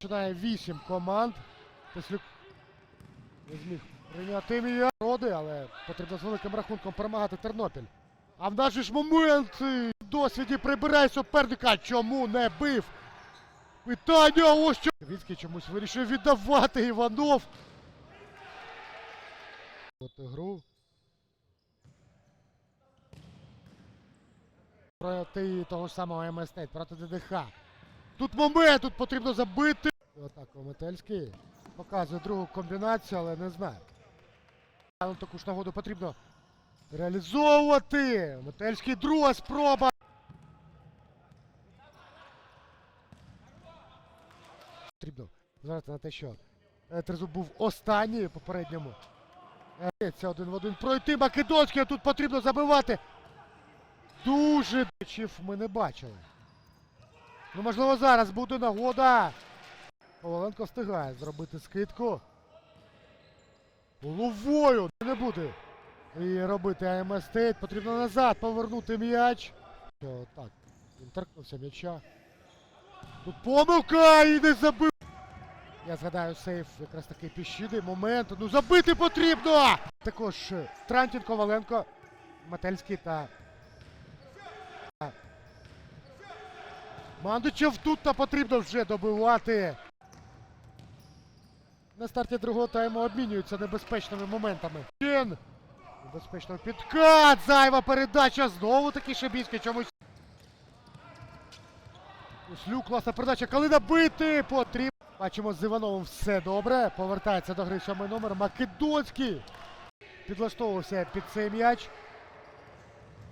Починає вісім команд. Теслюк не зміг прийняти м'яч роди, але потрібно з великим рахунком перемагати Тернопіль. А в же ж момент в досвіді прибирає суперника. Чому не бив? Питання ось що. Віцький чомусь вирішив віддавати Іванов. От гру. Проти того самого МС проти ДДХ. Тут момент, тут потрібно забити. Отак Метельський показує другу комбінацію, але не знаю. Але таку ж нагоду потрібно реалізовувати. Метельський друга спроба. Потрібно зважати на те, що Трезуб був останній попередньому. Е, Це один в один пройти. Македонський, а тут потрібно забивати. Дуже чів ми не бачили. Ну, можливо, зараз буде нагода. Коваленко встигає зробити скидку. Головою не буде. І робити АМС. Потрібно назад повернути м'яч. Так, він торкнувся м'яча. Тут помилка і не забив. Я згадаю сейф якраз такий піщини. Момент. Ну забити потрібно! Також е, Трантін Коваленко, Мательський та Мандучев тут та потрібно вже добивати. На старті другого тайму обмінюються небезпечними моментами. Він! Небезпечно підкат! Зайва передача! Знову таки Шебіцький чомусь. Услюк, класна передача. Коли набити потрібно. Бачимо з Івановим все добре. Повертається до гри сьомий номер. Македонський. Підлаштовувався під цей м'яч.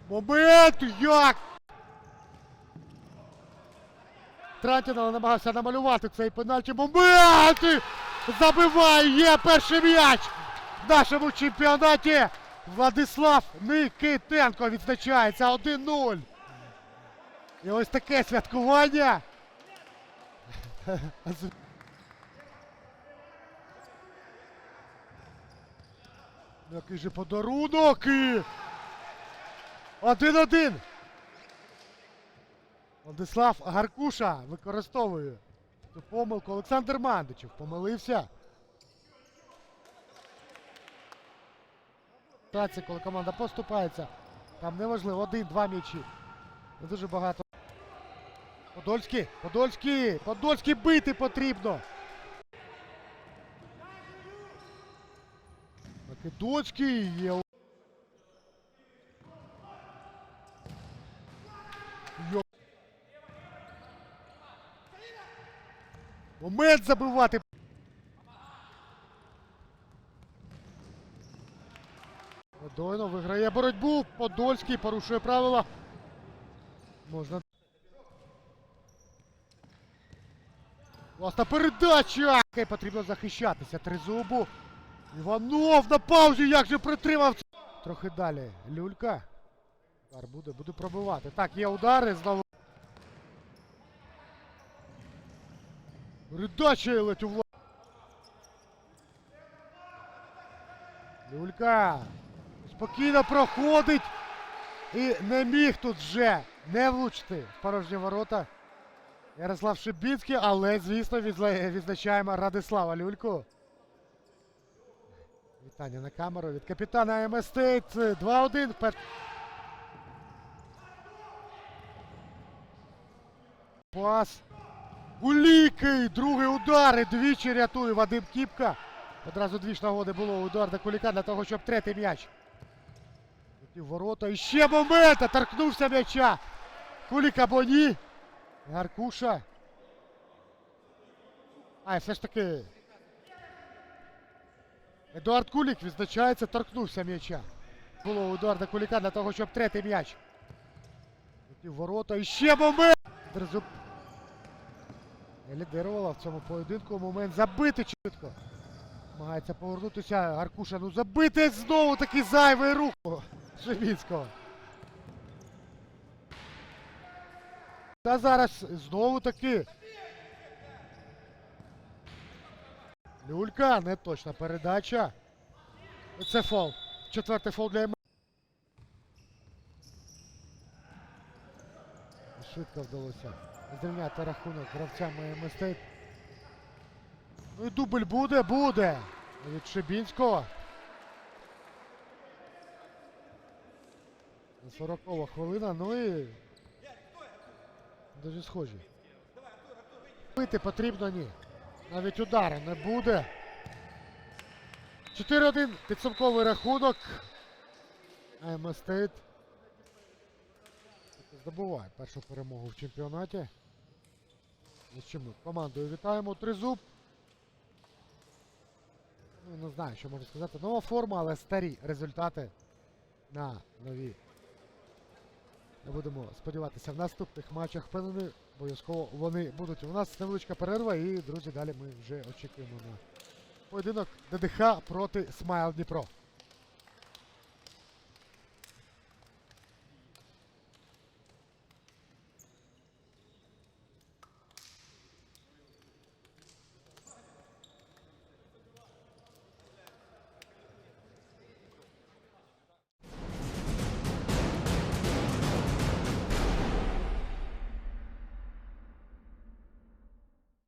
Момент! Як? Трантіна намагався намалювати цей пенальті. Момент! Забиває! Перший м'яч в нашому чемпіонаті. Владислав Никитенко відзначається 1-0. І ось таке святкування. Який же подарунок і... Один-один. Владислав Гаркуша використовує цю помилку. Олександр Мандичев помилився. Ситуація, коли команда поступається. Там неважливо, один-два м'ячі. Не дуже багато. Подольський, Подольський, Подольський бити потрібно. Македонський є. Момент забивати. Дойно виграє боротьбу. Подольський порушує правила. Можна. Власна передача! Потрібно захищатися. Тризубу. Іванов на паузі. Як же притримав. Трохи далі. Люлька. Удар буде, буде пробивати. Так, є удари. Знову. Передача ледь у вла... Люлька. Спокійно проходить. І не міг тут вже не влучити в порожні ворота. Ярослав Шибіцький, але, звісно, відзначаємо Радислава Люльку. Вітання на камеру від капітана МС Стейт. 2-1. Пер... Пас. Улікий. Другий удар. І двічі рятує Вадим Кіпка. Одразу дві ж нагоди було удар до Куліка для того, щоб третій м'яч. Ворота. І ще момент! Торкнувся м'яча. Кулік або ні. Гаркуша. А, все ж таки. Едуард Кулік відзначається, торкнувся м'яча. Було удар до Куліка для того, щоб третій м'яч. Ворота. І ще момент! Лідирувала в цьому поєдинку. Момент забити чітко. Намагається повернутися. Гаркуша, ну забити знову такий зайвий рух О, Шевіцького. Та зараз знову таки. Люлька, не точна передача. Це фол. Четвертий фол для Швидко вдалося зрівняти рахунок гравцями МСТ. Ну і дубль буде, буде. Від Шибінського. На 40 хвилина, ну і. Дуже схожі. Бити потрібно ні. Навіть удара не буде. 4-1 підсумковий рахунок. Стейт здобуває першу перемогу в чемпіонаті. І командою вітаємо. Тризуб. Ну, не знаю, що можу сказати. Нова форма, але старі результати на нові. Ми будемо сподіватися в наступних матчах. Впевнений, обов'язково вони будуть. У нас невеличка перерва і, друзі, далі ми вже очікуємо на поєдинок ДДХ проти Смайл Дніпро.